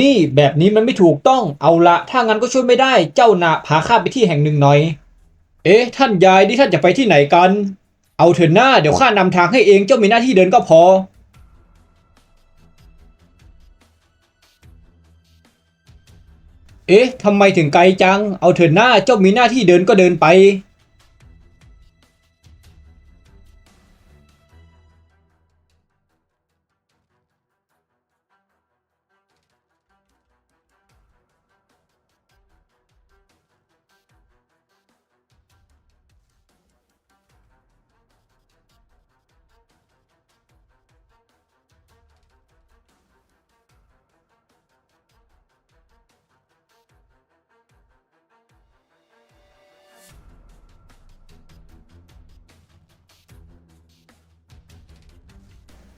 นี่แบบนี้มันไม่ถูกต้องเอาละถ้างั้นก็ช่วยไม่ได้เจ้าน่ะพาข้าไปที่แห่งหนึ่งหน่อย เอ๊ะ ท่านยายนี่ท่านจะไปที่ไหนกัน เอาเถอะหน้าเดี๋ยวข้านำทางให้เองเจ้ามีหน้าที่เดินก็พอ เอ๊ะทำไมถึงไกลจัง เอาเถอะหน้าเจ้ามีหน้าที่เดินก็เดินไป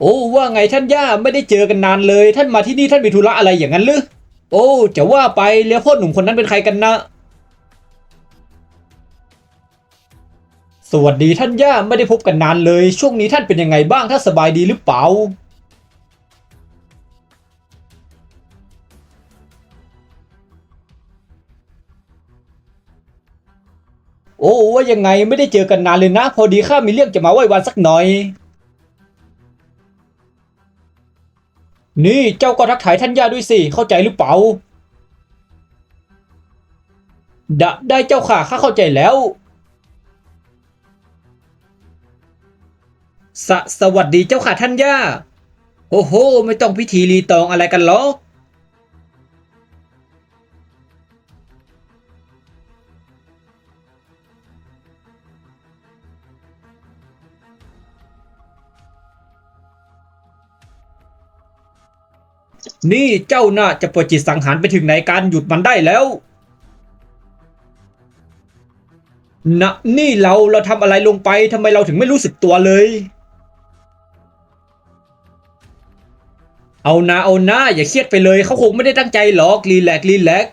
โอ้ว่าไงท่านย่าไม่ได้เจอกันนานเลย ท่านมาที่นี่ท่านมีธุระอะไรอย่างนั้นหรือโอ้จะว่าไปแล้วพ่อหนุ่มคนนั้นเป็นใครกันนะ สวัสดีท่านย่าไม่ได้พบกันนานเลย ช่วงนี้ท่านเป็นยังไงบ้างท่านสบายดีหรือเปล่าโอ้ว่ายังไงไม่ได้เจอกันนานเลยนะ พอดีข้ามีเรื่องจะมาไหว้วันสักหน่อย นี่เจ้าก็ทักทายท่านย่าด้วยสิ เข้าใจหรือเปล่าดะได้เจ้าค่ะข้าเข้าใจแล้ว สสวัสดีเจ้าค่ะท่านย่า โอ้โห ไม่ต้องพิธีรีตองอะไรกันหรอก นี่เจ้าน่าจะปล่อยจิตสังหารไปถึงไหนการหยุดมันได้แล้วนะนี่เราเราทำอะไรลงไปทำไมเราถึงไม่รู้สึกตัวเลย เอานะเอานะอย่าเครียดไปเลยเขาคงไม่ได้ตั้งใจหรอกรีแลกรีแลก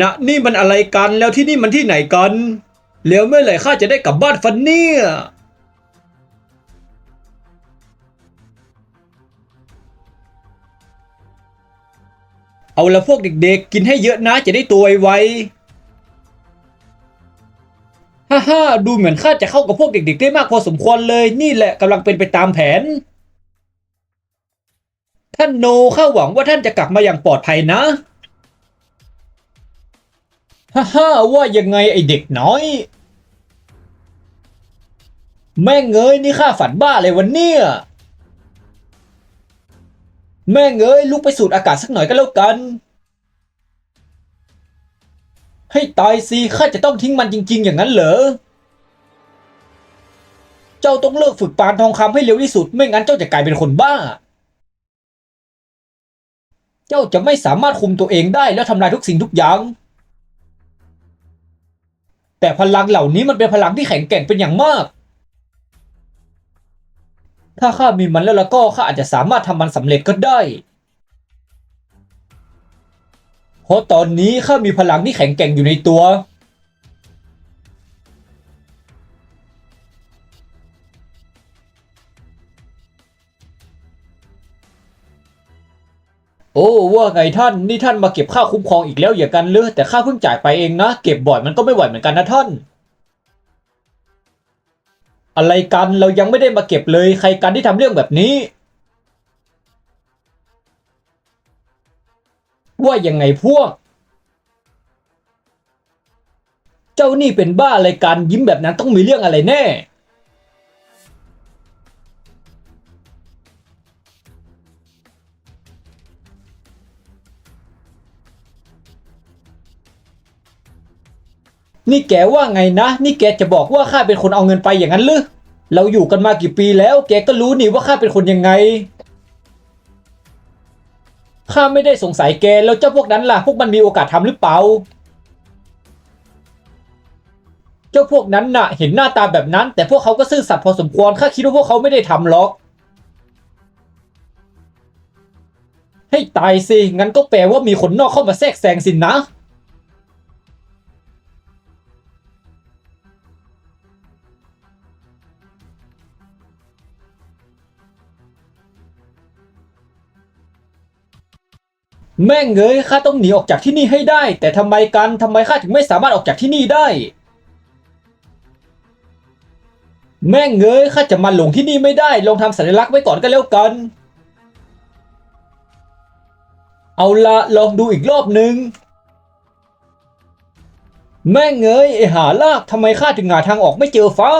นะนี่มันอะไรกันแล้วที่นี่มันที่ไหนกันแล้วเมื่อไหร่ข้าจะได้กลับบ้านฟันเนี่ย เอาละพวกเด็กๆ กินให้เยอะนะจะได้ตัวไวๆฮ่าฮ่าดูเหมือนข้าจะเข้ากับพวกเด็กๆ ได้มากพอสมควรเลย นี่แหละกำลังเป็นไปตามแผน ท่านโนข้าหวังว่าท่านจะกลับมาอย่างปลอดภัยนะฮ่าฮ่าว่ายังไงไอเด็กน้อย แม่งเอ้ยนี่ข้าฝันบ้าเลยวันเนี้ย แม่งเอ้ยลุกไปสูดอากาศสักหน่อยก็แล้วกัน ให้ตายสิข้าจะต้องทิ้งมันจริง ๆ อย่างนั้นเหรอ เจ้าต้องเลิกฝึกปานทองคำให้เร็วที่สุด ไม่งั้นเจ้าจะกลายเป็นคนบ้า เจ้าจะไม่สามารถคุมตัวเองได้แล้วทำลายทุกสิ่งทุกอย่าง แต่พลังเหล่านี้มันเป็นพลังที่แข็งแกร่งเป็นอย่างมาก ถ้าข้ามีมันแล้วแล้วก็ข้าอาจจะสามารถทำมันสำเร็จก็ได้ เพราะตอนนี้ข้ามีพลังที่แข็งแกร่งอยู่ในตัว โอ้ว่าไงท่านนี่ท่านมาเก็บค่าคุ้มครองอีกแล้วอย่ากันเลยแต่ข้าเพิ่งจ่ายไปเองนะ เก็บบ่อยมันก็ไม่ไหวเหมือนกันนะท่าน อะไรกันเรายังไม่ได้มาเก็บเลยใครกันที่ทำเรื่องแบบนี้ ว่ายังไงพวก เจ้านี่เป็นบ้าอะไรกันยิ้มแบบนั้นต้องมีเรื่องอะไรแน่ นี่แกว่าไงนะ นี่แกจะบอกว่าข้าเป็นคนเอาเงินไปอย่างนั้นหรือเราอยู่กันมากี่ปีแล้วแกก็รู้นี่ว่าข้าเป็นคนยังไงข้าไม่ได้สงสัยแกแล้วเจ้าพวกนั้นล่ะ พวกมันมีโอกาสทำหรือเปล่า เจ้าพวกนั้นน่ะ เห็นหน้าตาแบบนั้น แต่พวกเขาก็ซื่อสัตย์พอสมควรข้าคิดว่าพวกเขาไม่ได้ทำหรอก ให้ตายสิงั้นก็แปลว่ามีคนนอกเข้ามาแทรกแซงสินนะ แม่งเงยข้าต้องหนีออกจากที่นี่ให้ได้ แต่ทำไมกันทำไมข้าถึงไม่สามารถออกจากที่นี่ได้ แม่งเงยข้าจะมาหลงที่นี่ไม่ได้ ลองทำสัญลักษณ์ไว้ก่อนก็แล้วกัน เอาละลองดูอีกรอบหนึ่งแม่งเงยไอหาลากทำไมข้าถึงหาทางออกไม่เจอฟ้า